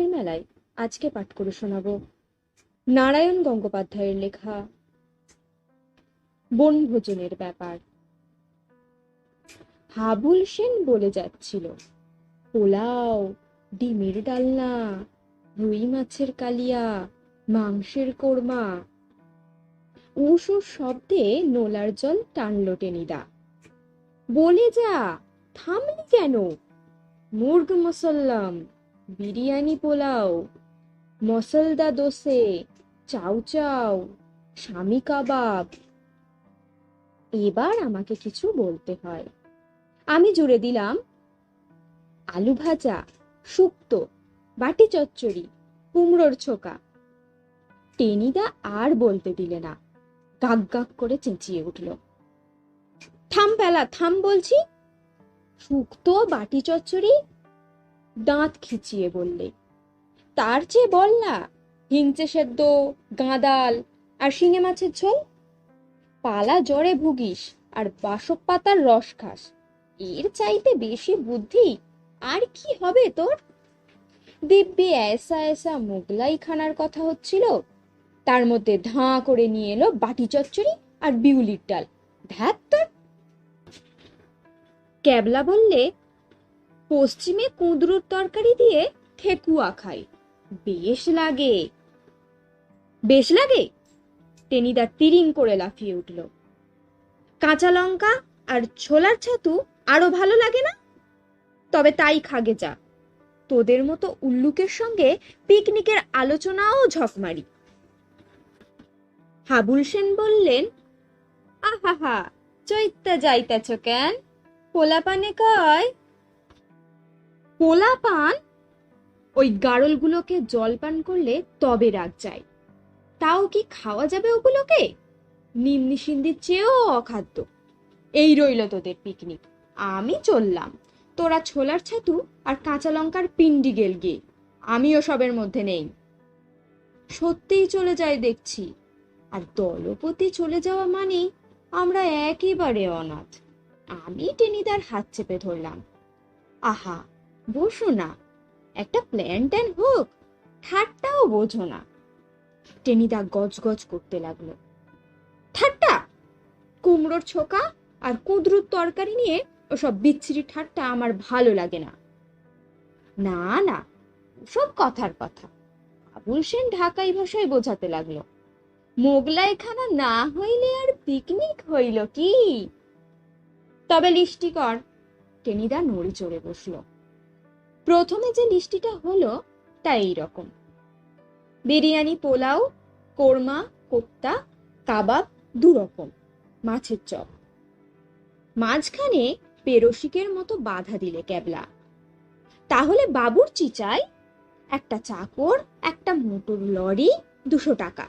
গল্পের মেলায় আজকে পাঠ করে শোনাব নারায়ণ গঙ্গোপাধ্যায়ের লেখা বনভোজনের ব্যাপার। হাবুল সেন বলে যাচ্ছিল, পোলাও, ডিমের ডালনা, রুই মাছের কালিয়া, মাংসের কোরমা। উসুর শব্দে নোলার জল টানলো টেনিদা। বলে যা, থামলি কেন? মুর্গ মসল্লাম। বিরিয়ানি পোলাও, মসলদা দোসে, চাউ চাউ স্বামী কাবাব। এবার আমাকে কিছু বলতে হয়। আমি জুড়ে দিলাম আলু ভাজা, শুক্তো, বাটি চচ্চড়ি, কুমড়োর ছোকা। টেনিদা আর বলতে দিলে না, গাক গাক করে চেঁচিয়ে উঠল। থাম পেলা, থাম বলছি। শুক্তো, বাটি চচ্চড়ি দাঁত খিচিয়ে বললে, তার চেয়ে বল না, হিংচে সেদ্ধ, গাঁদাল আর শিঙে মাছের ঝোল। পালা জ্বরে ভুগিস আর বাসক পাতার রস খাস। এর চাইতে বেশি বুদ্ধি আর কি হবে তোর? দিব্যি এসা এসা মোগলাই খানার কথা হচ্ছিল। তার মধ্যে ধাঁ করে নিয়ে এলো বাটি চচ্চড়ি আর বিউলির ডাল। ধ্যাত ক্যাবলা বললে পশ্চিমে কুঁদরুর তরকারি দিয়ে ঠেকুয়া খাই। বেশ লাগে। বেশ লাগে? টেনিদা তিরিং করে লাফিয়ে উঠল। কাঁচা লঙ্কা আর ছোলার ছাতু আরও ভালো লাগে না? তবে তাই খাগে যা। তোদের মতো উল্লুকের সঙ্গে পিকনিকের আলোচনাও ঝকমারি হাবুল সেন বললেন আহা চৈত্যা যাইতেছ কেন? পোলাপানে কয় পোলাপান? ওই গাড়লগুলোকে জলপান করলে তবে রাগ যায়। তাও কি খাওয়া যাবে ওগুলোকে? নিম্নি সিন্দির চেয়েও অখাদ্য। এই রইল তোদের পিকনিক আমি চললাম। তোরা ছোলার ছাতু আর কাঁচা লঙ্কার পিন্ডি গেল গিয়ে। আমিও সবের মধ্যে নেই। সত্যিই চলে যাই দেখছি। আর দলপতি চলে যাওয়া মানে আমরা একেবারে অনাথ। আমি টেনিদার হাত চেপে ধরলাম। আহা বসো না। একটা প্ল্যান ট্যান হোক, ঠাট্টাও বোঝো না। টেনিদা গজগজ করতে লাগল। ঠাট্টা! কুমড়োর ছোকা আর কুঁদরুর তরকারি নিয়ে ওসব বিচ্ছিরি ঠাট্টা আমার ভালো লাগে না। না না সব কথার কথা। আবুল সেন ঢাকাই ভাষায় বোঝাতে লাগল। মোগলাই খানা না হইলে আর পিকনিক হইল কি? তবে লিস্টি কর টেনিদা নড়ে চড়ে বসল। প্রথমে যে লিস্টিটা হলো তা এই রকম বিরিয়ানি, পোলাও, কোরমা, কোপ্তা, কাবাব দু রকম মাছের চপ। মাঝখানে পেরসিকের মতো বাধা দিলে ক্যাবলা। তাহলে বাবুর চিচাই, একটা চাকর, একটা মোটর লরি, দুশো টাকা।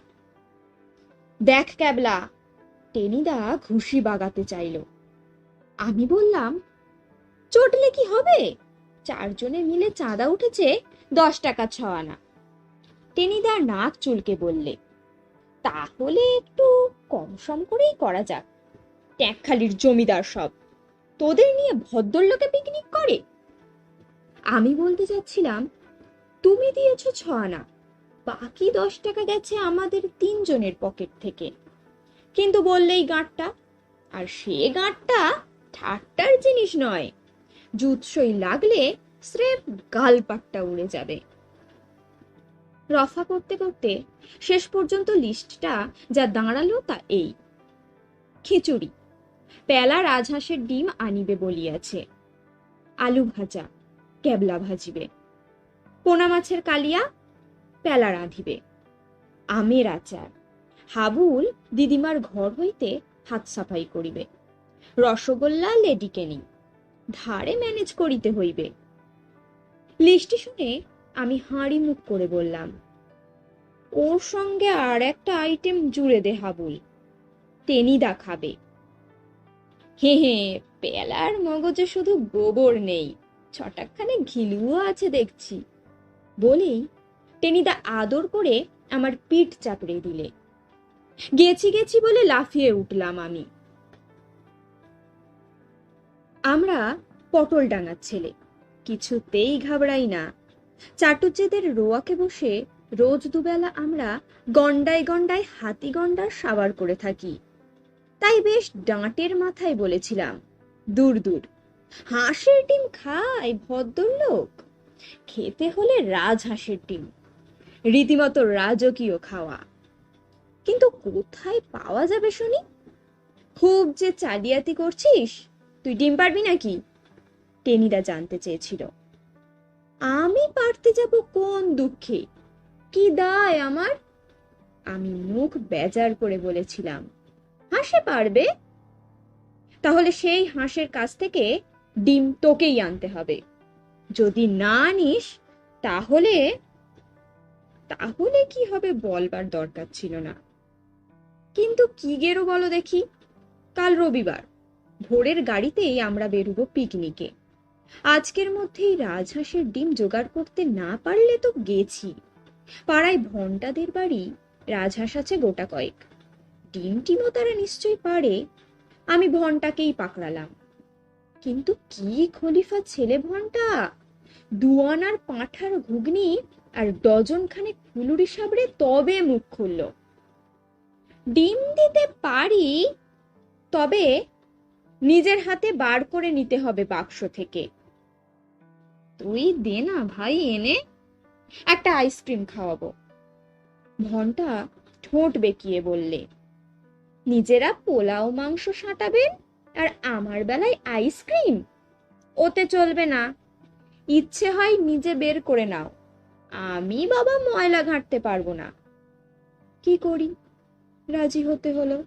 দেখ ক্যাবলা, টেনিদা ঘুষি বাগাতে চাইল। আমি বললাম, চটলে কি হবে? চারজনে মিলে চাঁদা উঠেছে দশ টাকা ছ আনা টেনিদা নাক চুলকে বললে, তাহলে একটু কম সম করেই করা যাক। ট্যাঁকখালির জমিদার সব, তোদের নিয়ে ভদ্রলোকে পিকনিক করে? আমি বলতে চাচ্ছিলাম তুমি দিয়েছ ছ আনা বাকি দশ টাকা গেছে আমাদের তিনজনের পকেট থেকে। কিন্তু বললেই গাঁটটা, আর সে গাঁটটা ঠাট্টার জিনিস নয়। জুৎসই লাগলে স্রেফ গালপাট্টা উড়ে যাবে। রফা করতে করতে শেষ পর্যন্ত লিস্টটা যা দাঁড়াল তা এই। খিচুড়ি। পেলা রাজহাঁসের ডিম আনিবে বলিয়াছে। আলু ভাজা, ক্যাবলা ভাজিবে। পোনা মাছের কালিয়া, পেলা রাঁধিবে। আমের আচার। হাবুল দিদিমার ঘর হইতে হাত সাফাই করিবে। রসগোল্লা লেডিকেনি। ধারে ম্যানেজ করিতে হইবে। লিস্টি শুনে আমি হাঁড়ি মুখ করে বললাম, ওর সঙ্গে আর একটা আইটেম জুড়ে দে হাবুল টেনিদা খাবে। হে হে, পেলার মগজে শুধু গোবর নেই, ছটাকখানে ঘিলুও আছে দেখছি। বলেই টেনিদা আদর করে আমার পিঠ চাপড়ে দিলে। গেছি গেছি বলে লাফিয়ে উঠলাম আমি। আমরা পটল ডাঙার ছেলে। কিছুতেই ঘাবড়াই না। চাটুজ্জেদের রোয়াকে বসে রোজ দুবেলা আমরা গন্ডায় গন্ডায় হাতি গন্ডার সাবার করে থাকি। তাই বেশ ডাঁটের মাথায় বলেছিলাম, দূর দূর, হাঁসের ডিম খায় ভদ্রলোক খেতে হলে রাজহাঁসের ডিম, রীতিমতো রাজকীয় খাওয়া। কিন্তু কোথায় পাওয়া যাবে শুনি? খুব যে চালিয়াতি করছিস তুই ডিম পারবি নাকি? টেনিদা জানতে চেয়েছিল। আমি পারতে যাব কোন দুঃখে? কি দায় আমার? আমি মুখ বেজার করে বলেছিলাম, হাসে পারবে? তাহলে সেই হাঁসের কাছ থেকে ডিম তোকেই আনতে হবে। যদি না নিস, তাহলে তাহলে কি হবে বলবার দরকার ছিল না। কিন্তু কি গেরো বলো দেখি, কাল রবিবার। ভোরের গাড়িতেই আমরা বেরোবো পিকনিকে। আজকের মধ্যেই রাজহাঁসের ডিম জোগাড় করতে না পারলে তো গেছি। পাড়ায় ভন্টাদের বাড়ি রাজহাঁস আছে গোটা কয়েক। ডিম টিমও তারা নিশ্চয়ই পারে, আমি ভনটাকেই পাকড়ালাম। কিন্তু কি খলিফা ছেলে ভন্টা? দুয়ানার পাঁঠার ঘুগনি আর ডজন খানে ফুলুরি সাবড়ে তবে মুখ খুলল। ডিম দিতে পারি, তবে নিজের হাতে বার করে নিতে হবে বাক্স থেকে। তুই দে না ভাই, এনে একটা আইসক্রিম খাওয়াবো। ঘণ্টা ঠোঁট বেঁকিয়ে বললে, নিজেরা পোলাও মাংস সাঁটাবেন আর আমার বেলায় আইসক্রিম? ওতে চলবে না। ইচ্ছে হয় নিজে বের করে নাও। আমি বাবা ময়লা ঘাঁটতে পারব না। কি করি? রাজি হতে হলো।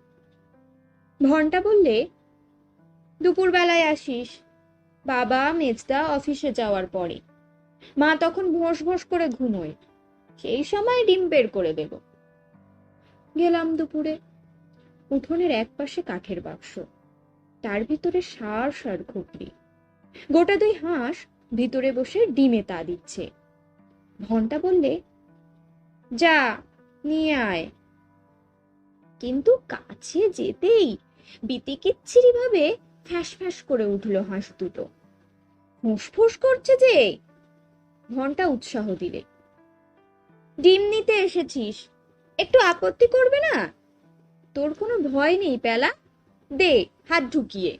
ঘণ্টা বললে দুপুরবেলায় আসিস। বাবা, মেজদা অফিসে যাওয়ার পরে। মা তখন ভোঁস ভোঁস করে ঘুমোয়। সেই সময় ডিম বের করে দেব। গেলাম দুপুরে। উঠোনের এক পাশে কাঠের বাক্স। তার ভিতরে সার সার খুপড়ি গোটা দুই হাঁস ভিতরে বসে ডিমে তা দিচ্ছে। ঘণ্টা বললে, যা, নিয়ে আয়। কিন্তু কাছে যেতেই বিতিকিচ্ছিরি ভাবে ফ্যাস ফ্যাস করে উঠল হাঁস দুটো। ফুসফুস করছে যে? ঘণ্টা উৎসাহ দিলে। ডিম নিতে এসেছিস। একটু আপত্তি করবে না? তোর কোনো ভয় নেই পেলা। দে, হাত ঢুকিয়ে।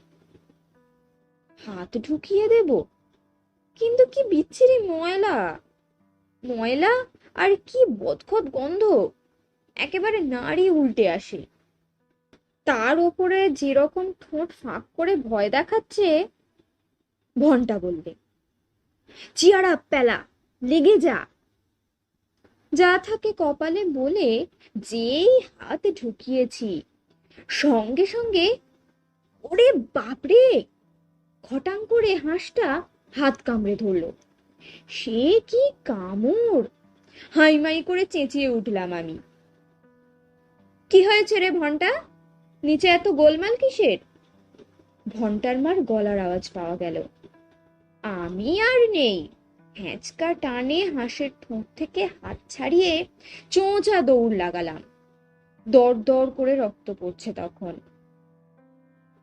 হাত ঢুকিয়ে দেব? কিন্তু কি বিচ্ছিরি ময়লা? ময়লা আর কি বদখত গন্ধ? একেবারে নাড়ি উল্টে আসে। তার ওপরে যেরকম ঠোঁট ফাঁক করে ভয় দেখাচ্ছে ঘণ্টা বললে, চিয়ারা পেলা, লেগে যা। যা থাকে কপালে বলে, যেই হাত ঢুকিয়েছি, সঙ্গে সঙ্গে, ওরে বাপরে! খটাং করে হাঁসটা হাত কামড়ে ধরলো। সে কি কামড়? হাইমাই করে চেঁচিয়ে উঠলাম আমি। কি হয়েছে রে ঘণ্টা নিচে এত গোলমাল কিসের? ঘণ্টার মার গলার আওয়াজ পাওয়া গেল। আমি আর নেই। হ্যাঁচকা টানে হাঁসের ঠোঁট থেকে হাত ছাড়িয়ে চোঁচা দৌড় লাগালাম। দর দর করে রক্ত পড়ছে তখন।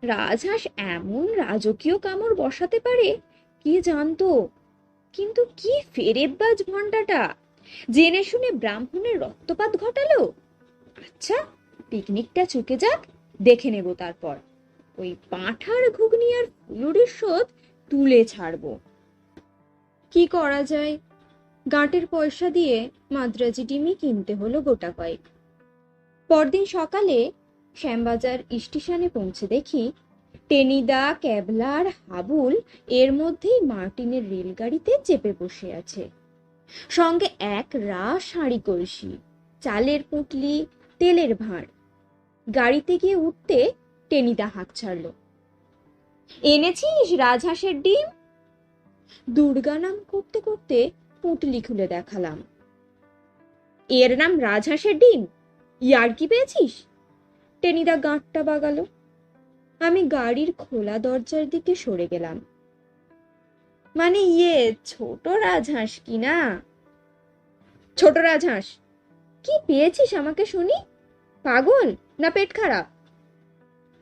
রাজহাঁস এমন রাজকীয় কামড় বসাতে পারে, কে জানতো? কিন্তু কি ফেরেববাজ ভন্ডাটা জেনে শুনে ব্রাহ্মণের রক্তপাত ঘটালো? আচ্ছা পিকনিকটা চুকে যাক। দেখে নেব তারপর। ওই পাঁঠার ঘুগনি আর ফুলুরির শোধ তুলে ছাড়বো। কি করা যায়? গাঁটের পয়সা দিয়ে মাদ্রাজি ডিমই কিনতে হলো গোটা কয়েক। পরদিন সকালে শ্যামবাজার স্টেশনে পৌঁছে দেখি টেনিদা ক্যাবলার হাবুল এর মধ্যেই মার্টিনের রেলগাড়িতে চেপে বসে আছে। সঙ্গে এক রা শাড়ি কলসি, চালের পুটলি, তেলের ভাঁড়। গাড়িতে গিয়ে উঠতে টেনিদা হাঁক ছাড়ল। এনেছিস রাজহাঁসের ডিম? দুর্গা নাম করতে করতে পুটলি খুলে দেখালাম। এর নাম রাজহাঁসের ডিম? ইয়ার কি পেয়েছিস? টেনিদা গাঁটটা বাগালো। আমি গাড়ির খোলা দরজার দিকে সরে গেলাম। মানে ইয়ে ছোট রাজহাঁস কি না? ছোট রাজহাঁস, কি পেয়েছিস আমাকে শুনি? পাগল না পেট খারাপ?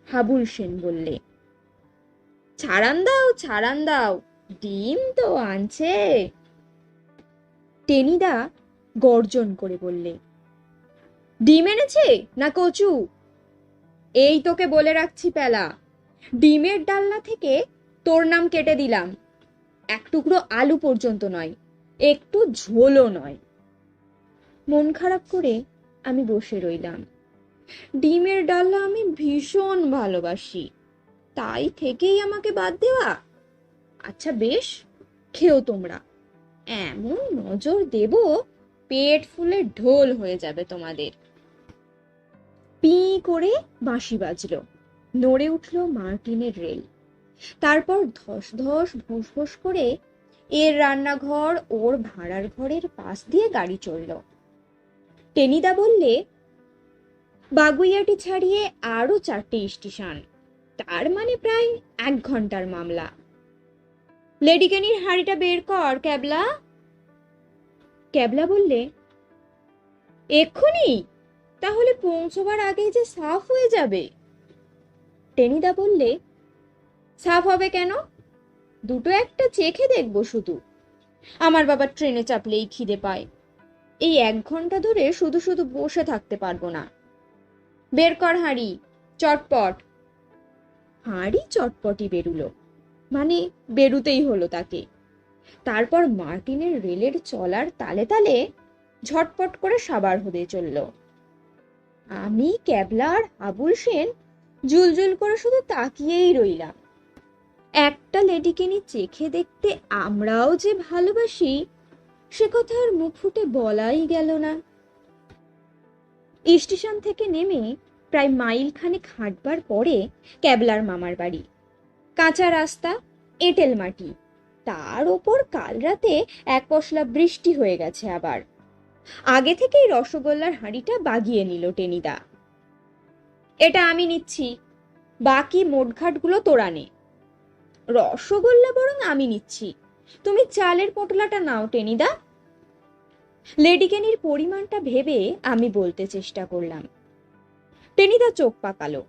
হাবুল সেন বললে, ছাড়ান দাও ছাড়ান দাও, ডিম তো আনছে। টেনিদা গর্জন করে বললে, ডিম এনেছে না কচু? এই তোকে বলে রাখছি পেলা, ডিমের ডালনা থেকে তোর নাম কেটে দিলাম। এক টুকরো আলু পর্যন্ত নয়, একটু ঝোলও নয়। মন খারাপ করে আমি বসে রইলাম। ডিমের ডালনা আমি ভীষণ ভালোবাসি। তাই থেকেই আমাকে বাদ দেওয়া? আচ্ছা বেশ, খেও তোমরা। এমন নজর দেব, পেট ফুলে ঢোল হয়ে যাবে তোমাদের। পি করে বাঁশি বাজলো। নড়ে উঠল মার্টিনের রেল। তারপর ধস ধস ভুস ভুস করে এর রান্নাঘর, ওর ভাড়ার ঘরের পাশ দিয়ে গাড়ি চলল। টেনিদা বললে বাগুইয়াটি ছাড়িয়ে আরও চারটে স্টেশন। তার মানে প্রায় এক ঘণ্টার মামলা। লেডিকেনির হাড়িটা বের কর, ক্যাবলা। ক্যাবলা বললে, এক্ষুনি? তাহলে পৌঁছবার আগেই যে সাফ হয়ে যাবে। টেনিদা বললে, সাফ হবে কেন? দুটো একটা চেখে দেখব শুধু। আমার বাবা ট্রেনে চাপলেই খিদে পায়। এই এক ঘণ্টা ধরে শুধু শুধু বসে থাকতে পারব না। বের কর হাঁড়ি, চটপট। হাঁড়ি চটপটি বেরুলো। মানে বেরুতেই হলো তাকে। তারপর মার্টিনের রেলের চলার তালে তালে ঝটপট করে সাবার হতে চলল। আমি, ক্যাবলার, আবুল সেন জুলজুল করে শুধু তাকিয়েই রইলাম। একটা লেডিকেনি চেখে দেখতে আমরাও যে ভালোবাসি, সে কথা আর মুখ ফুটে বলাই গেল না। স্টেশন থেকে নেমে প্রায় মাইল খানেক হাঁটবার পরে ক্যাবলার মামার বাড়ি। কাঁচা রাস্তা, এঁটেল মাটি। তার ওপর কাল রাতে এক পশলা বৃষ্টি হয়ে গেছে আবার। আগে থেকেই রসগোল্লার হাঁড়িটা বাগিয়ে নিল টেনিদা। এটা আমি নিচ্ছি। বাকি মোটঘাটগুলো তোরা নে। রসগোল্লা বরং আমি নিচ্ছি। তুমি চালের পটলাটা নাও টেনিদা। লেডিকেনির পরিমাণটা ভেবে আমি বলতে চেষ্টা করলাম। টেনিদা চোখ পাকালো।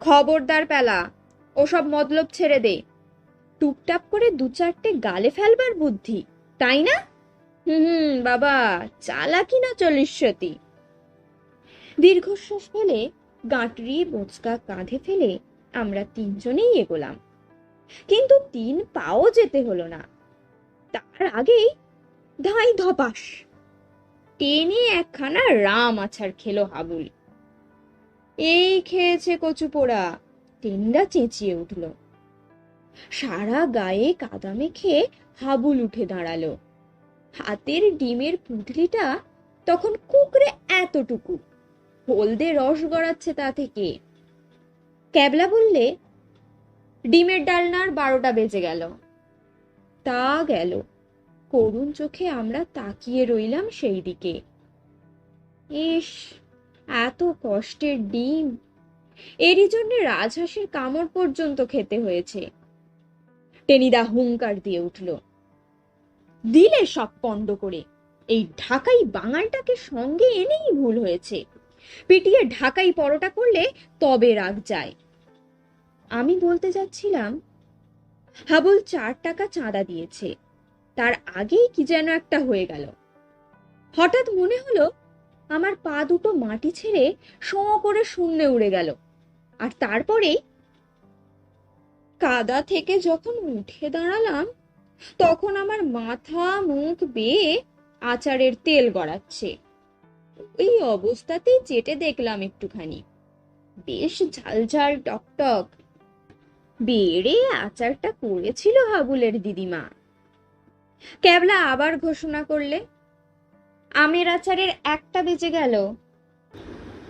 খবরদার পেলা, ওসব মতলব ছেড়ে দে। টুপটাপ করে দু চারটে গালে ফেলবার বুদ্ধি, তাই না? হুম, বাবা, চালাকি না চল্লিশতি দীর্ঘশ্বাস ফেলে গাঁটরি বোচকা কাঁধে ফেলে আমরা তিনজনেই এগোলাম। কিন্তু তিন পাও যেতে হলো না। তার আগেই ধাই ধপাস। টেনে একখানা রাম আছার খেলো হাবুল। এই খেয়েছে কচু পোড়া টেন্ডা চেঁচিয়ে উঠল। সারা গায়ে কাদা মেখে হাবুল উঠে দাঁড়াল। হাতের ডিমের পুঁটলিটা তখন কুকরে এতটুকু, হলদে রস গড়াচ্ছে তা থেকে। ক্যাবলা বললে, ডিমের ডালনার বারোটা বেজে গেল। তা গেল। করুণ চোখে আমরা তাকিয়ে রইলাম সেই দিকে। ইস, এত কষ্টের ডিম। এরই জন্য রাজহাঁসের কামড় পর্যন্ত খেতে হয়েছে। টেনিদা হুঙ্কার দিয়ে উঠল। দিলে সব পণ্ড করে। এই ঢাকাই বাঙালটাকে সঙ্গে এনেই ভুল হয়েছে। পিটিয়ে ঢাকাই পরোটা করলে তবে রাগ যায়। আমি বলতে যাচ্ছিলাম, হাবুল চার টাকা চাঁদা দিয়েছে। তার আগেই কি যেন একটা হয়ে গেল। হঠাৎ মনে হলো আমার পা দুটো মাটি ছেড়ে শোঁ করে শূন্যে উড়ে গেল। আর তারপরেই কাদা থেকে যখন উঠে দাঁড়ালাম, তখন আমার মাথা মুখ বেয়ে আচারের তেল গড়াচ্ছে। ওই অবস্থাতেই চেটে দেখলাম একটুখানি। বেশ ঝালঝাল টকটক। বেড়ে আচারটা করেছিল হাবুলের দিদিমা। ক্যাবলা আবার ঘোষণা করলে। আমের আচারের একটা বেজে গেল।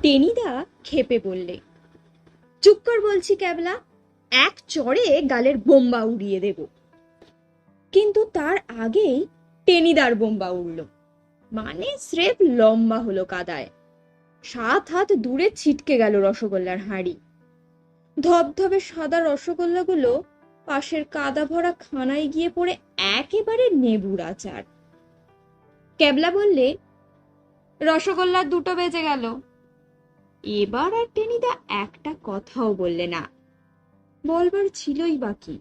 টেনিদা খেপে বললে, চুপ কর বলছি ক্যাবলা, এক চড়ে গালের বোম্বা উড়িয়ে দেব। কিন্তু তার আগেই টেনিদার বোম্বা উড়ল। মানে স্রেফ লম্বা হলো কাদায়। সাত হাত দূরে ছিটকে গেল রসগোল্লার হাঁড়ি। ধবধবে সাদা রসগোল্লাগুলো পাশের কাদা ভরা খানায় গিয়ে পড়ে একেবারে নেবুর আচার। ক্যাবলা বললে রসগোল্লার দুটো বেজে গেল। এবার আর টেনিদা একটা কথাও বললে না। বলবার ছিলই বাকি।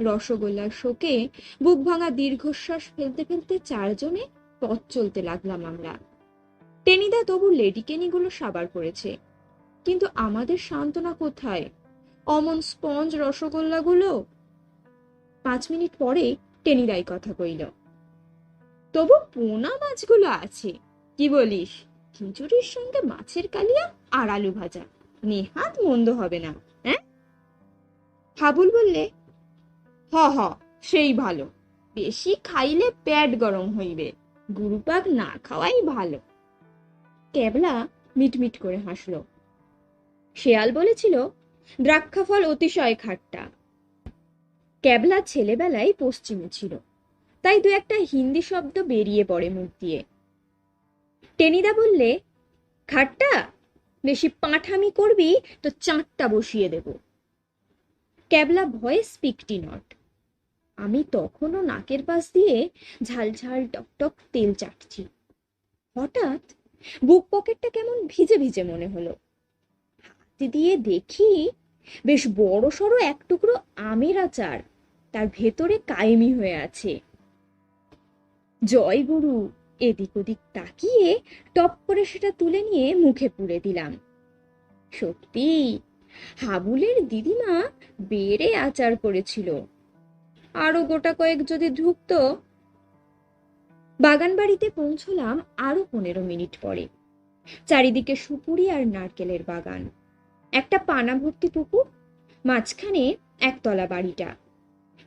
রসগোল্লার শোকে বুক ভাঙা দীর্ঘশ্বাস ফেলতে ফেলতে চারজনে পথ চলতে লাগলাম আমরা। টেনিদা তবু লেডিকেনিগুলো সাবার করেছে। কিন্তু আমাদের সান্ত্বনা কোথায়? অমন স্পঞ্জ রসগোল্লাগুলো? পাঁচ মিনিট পরে টেনিদাই কথা কইল। তবু পোনা মাছগুলো আছে, কি বলিস? খিচুড়ির সঙ্গে মাছের কালিয়া আর আলু ভাজা। নেহাত মন্দ হবে না হ্যাঁ? হাবুল বললে, হ হ, সেই ভালো। বেশি খাইলে পেট গরম হইবে। গুরুপাক না খাওয়াই ভালো। ক্যাবলা মিটমিট করে হাসলো। শেয়াল বলেছিল দ্রাক্ষা ফল অতিশয় খাট্টা। ক্যাবলা ছেলেবেলায় পশ্চিমে ছিল। তাই দু একটা হিন্দি শব্দ বেরিয়ে পড়ে মুখ দিয়ে। টেনিদা বললে, খাট্টা? বেশি পাঁঠামি করবি, তো চাঁটটা বসিয়ে দেব। ক্যাবলা ভয়েস স্পিকটি নট। আমি তখনও নাকের পাশ দিয়ে ঝালঝাল টকটক তেল চাটছি। হঠাৎ বুক পকেটটা কেমন ভিজে ভিজে মনে হলো। হাত দিয়ে দেখি বেশ বড় সড়ো এক টুকরো আমের আচার। তার ভেতরে কায়েমি হয়ে আছে। জয় গুরু, এদিক ওদিক তাকিয়ে টপ করে সেটা তুলে নিয়ে মুখে পুড়ে দিলাম। সত্যি, হাবুলের দিদিমা বেড়ে আচার করেছিল। আরও গোটা কয়েক যদি ঢুকতো বাগান বাড়িতে পৌঁছলাম আরও পনেরো মিনিট পরে। চারিদিকে সুপুরি আর নারকেলের বাগান। একটা পানা ভর্তি পুকুর, মাঝখানে একতলা বাড়িটা।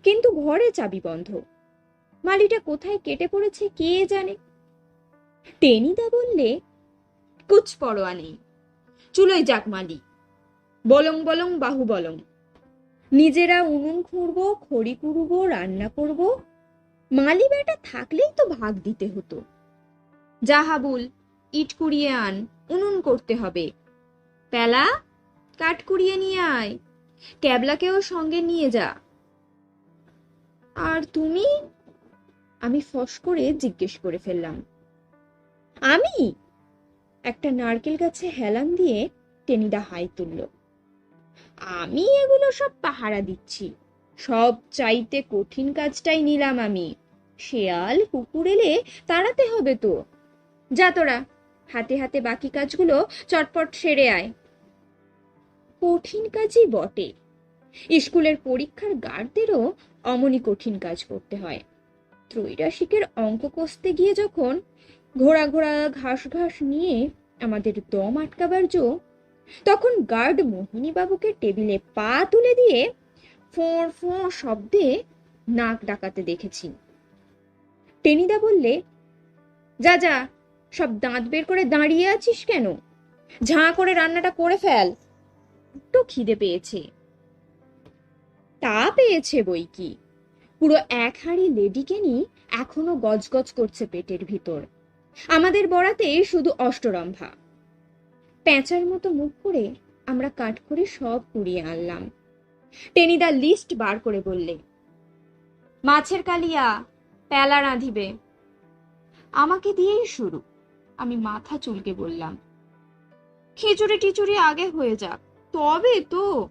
কিন্তু ঘরে চাবি বন্ধ। মালিটা কোথায় কেটে পড়েছে কে জানে? টেনিদা বললে কুচ পরোয়া নেই। চুলোই যাক মালি বলং বলং, বাহু বলং। নিজেরা উনুন খুঁড়বো, খড়ি কুড়বো, রান্না করব। মালি বেটা থাকলেই তো ভাগ দিতে হতো। জাহাবুল ইট কুড়িয়ে আন, উনুন করতে হবে। পেলা কাঠ কুড়িয়ে নিয়ে আয়। ক্যাবলাকেও সঙ্গে নিয়ে যা। আর তুমি? আমি ফস করে জিজ্ঞেস করে ফেললাম। আমি? একটা নারকেল গাছে হেলান দিয়ে টেনিদা হাই তুলল। আমি এগুলো সব পাহারা দিচ্ছি। সব চাইতে কঠিন কাজটাই নিলাম আমি। শেয়াল, কুকুর এলে তাড়াতে হবে তো। যা তোরা। হাতে হাতে বাকি কাজগুলো চটপট সেরে আয়। কঠিন কাজই বটে। স্কুলের পরীক্ষার গার্ডদেরও অমনি কঠিন কাজ করতে হয়। ত্রৈরাসিকের অঙ্ক কষতে গিয়ে যখন ঘোড়া ঘোড়া ঘাস ঘাস নিয়ে আমাদের দম আটকাবার জো, তখন গার্ড মোহিনী বাবুকে টেবিলে পা তুলে দিয়ে ফোঁড় ফোঁড় শব্দে নাক ডাকাতে দেখেছি। টেনিদা বললে, যা যা, সব দাঁত বের করে দাঁড়িয়ে আছিস কেন? ঝাঁ করে রান্নাটা করে ফেল। তো খিদে পেয়েছে। তা পেয়েছে বই কি? পুরো এক হাঁড়ি লেডিকেনি এখনও গজগজ করছে পেটের ভিতর। আমাদের বড়াতে শুধু অষ্টরম্ভা। প্যাঁচার মতো মুখ করে আমরা কাট করে সব কুড়িয়ে আনলাম। টেনিদা লিস্ট বার করে বললে, মাছের কালিয়া, প্যালা রাঁধিবে। আমাকে দিয়েই শুরু। আমি মাথা চুলকে বললাম খিচুড়ি টিচুড়ি আগে হয়ে যাক। তবে তো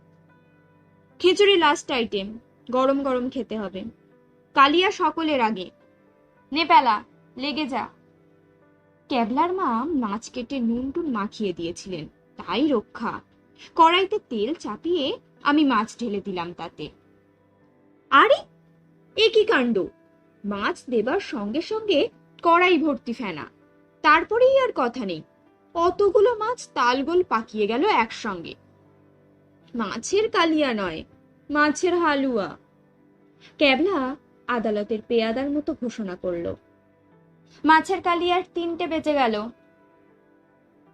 খিচুড়ি লাস্ট আইটেম গরম গরম খেতে হবে। কালিয়া সকলের আগে। নে প্যালা লেগে যা। ক্যাবলার মা মাছ কেটে নুন টুন মাখিয়ে দিয়েছিলেন, তাই রক্ষা। কড়াইতে তেল চাপিয়ে আমি মাছ ঢেলে দিলাম তাতে। আরে, এ কি কাণ্ড? মাছ দেবার সঙ্গে সঙ্গে কড়াই ভর্তি ফেনা। তারপরেই আর কথা নেই। অতগুলো মাছ তালগোল পাকিয়ে গেল একসঙ্গে। মাছের কালিয়া নয়, মাছের হালুয়া। ক্যাবলা আদালতের পেয়াদার মতো ঘোষণা করল। মাছের কালিয়ার তিনটে বেজে গেল।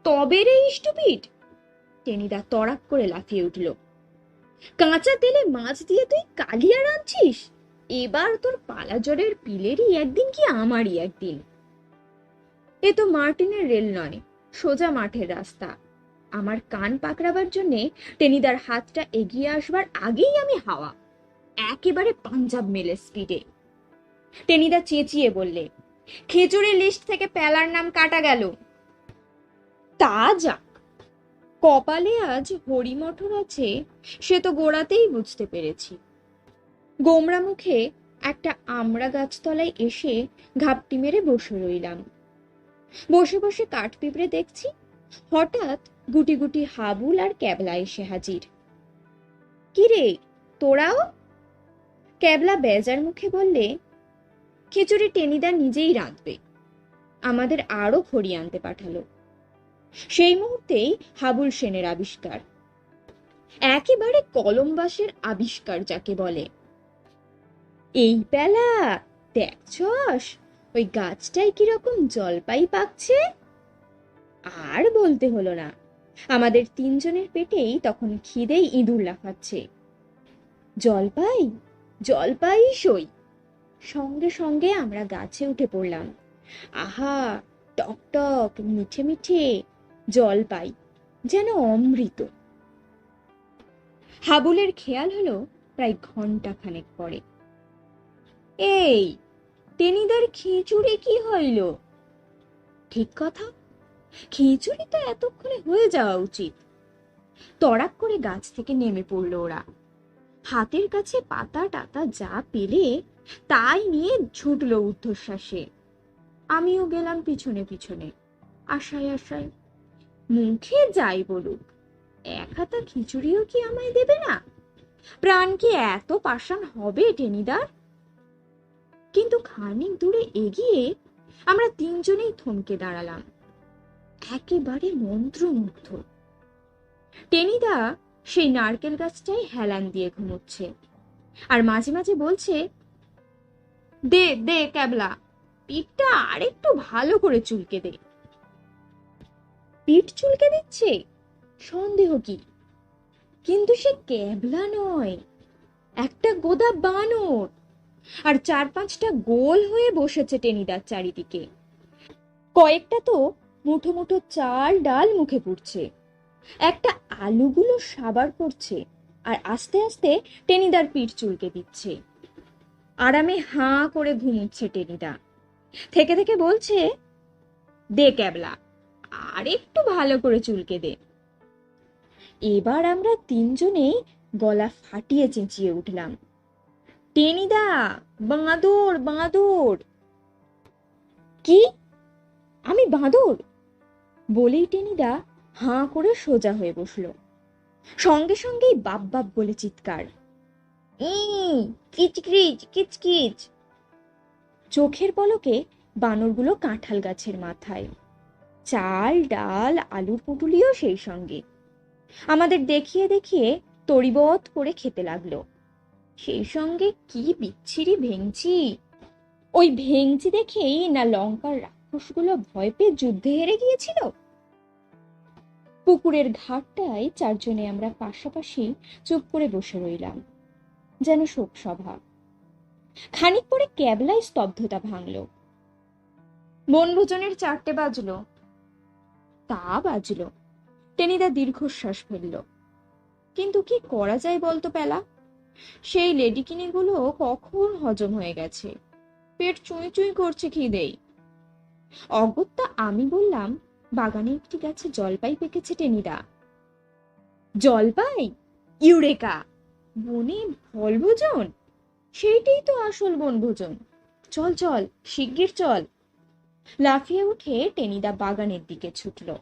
তবে রে স্টুপিড টেনিদা তড়াক করে লাফিয়ে উঠল। কাঁচা তেলে মাছ দিয়ে তুই কালিয়া রাঁধছিস? এবার তোর পালা জলের পিলেরই একদিন কি আমারই একদিন। এ তো মার্টিনের রেল নয়, সোজা মাঠের রাস্তা। আমার কান পাকড়াবার জন্যে টেনিদার হাতটা এগিয়ে আসবার আগেই আমি হাওয়া। একেবারে পাঞ্জাব মেলে স্পিডে। টেনিদা চেঁচিয়ে বললে খিচুড়ি লিস্ট থেকে প্যালার নাম কাটা গেল। তা যাক, কপালে আজ হরিমঠর আছে সে তো গোড়াতেই বুঝতে পেরেছি। গোমরা মুখে একটা আমড়া গাছতলায় এসে ঘাপটি মেরে বসে রইলাম। বসে বসে কাঠ পিঁপড়ে দেখছি হঠাৎ গুটি গুটি হাবুল আর ক্যাবলা এসে হাজির। কিরে তোরাও? ক্যাবলা বেজার মুখে বললে, খিচুড়ি টেনিদা নিজেই রাঁধবে। আমাদের আরও খড়ি আনতে পাঠালো। সেই মুহূর্তেই হাবুল সেনের আবিষ্কার। একেবারে কলম্বাসের আবিষ্কার যাকে বলে। এই বেলা, দেখছস, ওই গাছটায় কীরকম জলপাই পাকছে? আর বলতে হলো না। আমাদের তিনজনের পেটেই তখন খিদেই ইঁদুর লাফাচ্ছে। জলপাই জলপাই সই। সঙ্গে সঙ্গে আমরা গাছে উঠে পড়লাম। আহা, টক টক, মিঠে মিঠে জলপাই, যেন অমৃত। হাবুলের খেয়াল হলো প্রায় ঘণ্টা খানেক পরে। এই টেনিদার খিচুড়ি কি হইল? ঠিক কথা? খিচুড়ি তো এতক্ষণে হয়ে যাওয়া উচিত। তড়াক করে গাছ থেকে নেমে পড়ল ওরা। হাতের কাছে পাতা টাতা যা পেলে তাই নিয়ে ছুটলো ঊর্ধ্বশ্বাসে। আমিও গেলাম পিছনে পিছনে। আশায় আশায়, মুখে যাই বলুক, এক হাতা খিচুড়িও কি আমায় দেবে না? প্রাণ কি এত পাষাণ হবে, টেনিদার? কিন্তু খানিক দূরে এগিয়ে আমরা তিনজনেই থমকে দাঁড়ালাম। একেবারে মন্ত্রমুগ্ধ। টেনিদা সেই নারকেল গাছটাই হেলান দিয়ে ঘুমোচ্ছে আর মাঝে মাঝে বলছে, দে দে ক্যাবলা, পিঠটা আরেকটু ভালো করে চুলকে দে। পিঠ চুলকে দিচ্ছে? সন্দেহ কি? কিন্তু সে ক্যাবলা নয়, একটা গোদা বানর। আর চার পাঁচটা গোল হয়ে বসেছে টেনিদার চারিদিকে। কয়েকটা তো মুঠো মুঠো চাল ডাল মুখে পুড়ছে। একটা আলুগুলো সাবার করছে আর আস্তে আস্তে টেনিদার পিঠ চুলকে দিচ্ছে। আরামে হাঁ করে ঘুমুচ্ছে টেনিদা। থেকে থেকে বলছে, দে ক্যাবলা, আর একটু ভালো করে চুলকে দে। এবার আমরা তিনজনেই গলা ফাটিয়ে চেঁচিয়ে উঠলাম। টেনিদা, বাঁদর বাঁদর! কি? আমি বাঁদর? বলেই টেনিদা হাঁ করে সোজা হয়ে বসল। সঙ্গে সঙ্গেই বাপ বাপ বলে চিৎকার। কিচকিচ কিচকিচ। চোখের পলকে বানরগুলো কাঁঠাল গাছের মাথায়। চাল, ডাল, আলুর পুটুলিও সেই সঙ্গে। আমাদের দেখিয়ে দেখিয়ে তড়িবত করে খেতে লাগল। সেই সঙ্গে কি বিচ্ছিরি ভেঙচি ওই ভেঙচি দেখেই না লঙ্কার রাক্ষসগুলো ভয় পেয়ে যুদ্ধে হেরে গিয়েছিল? পুকুরের ঘাটটায় চারজনে আমরা পাশাপাশি চুপ করে বসে রইলাম। যেন শোক সভা। খানিক পরে ক্যাবলায় স্তব্ধতা ভাঙল। বনভোজনের চারটে বাজলো। তা বাজলো। টেনিদা দীর্ঘশ্বাস ফেলল। কিন্তু কি করা যায় বলতো পেলা? সেই লেডিকিনিগুলো কখন হজম হয়ে গেছে? পেট চুঁই চুঁই করছে খিদেই। অগত্যা আমি বললাম বাগানে একটি গাছে জলপাই পেকেছে টেনিদা। জলপাই? ইউরেকা। বনে ফলভোজন সেইটাই তো আসল বনভোজন চল চল, শিগগির চল। লাফিয়ে উঠে টেনিদা বাগানের দিকে ছুটলো।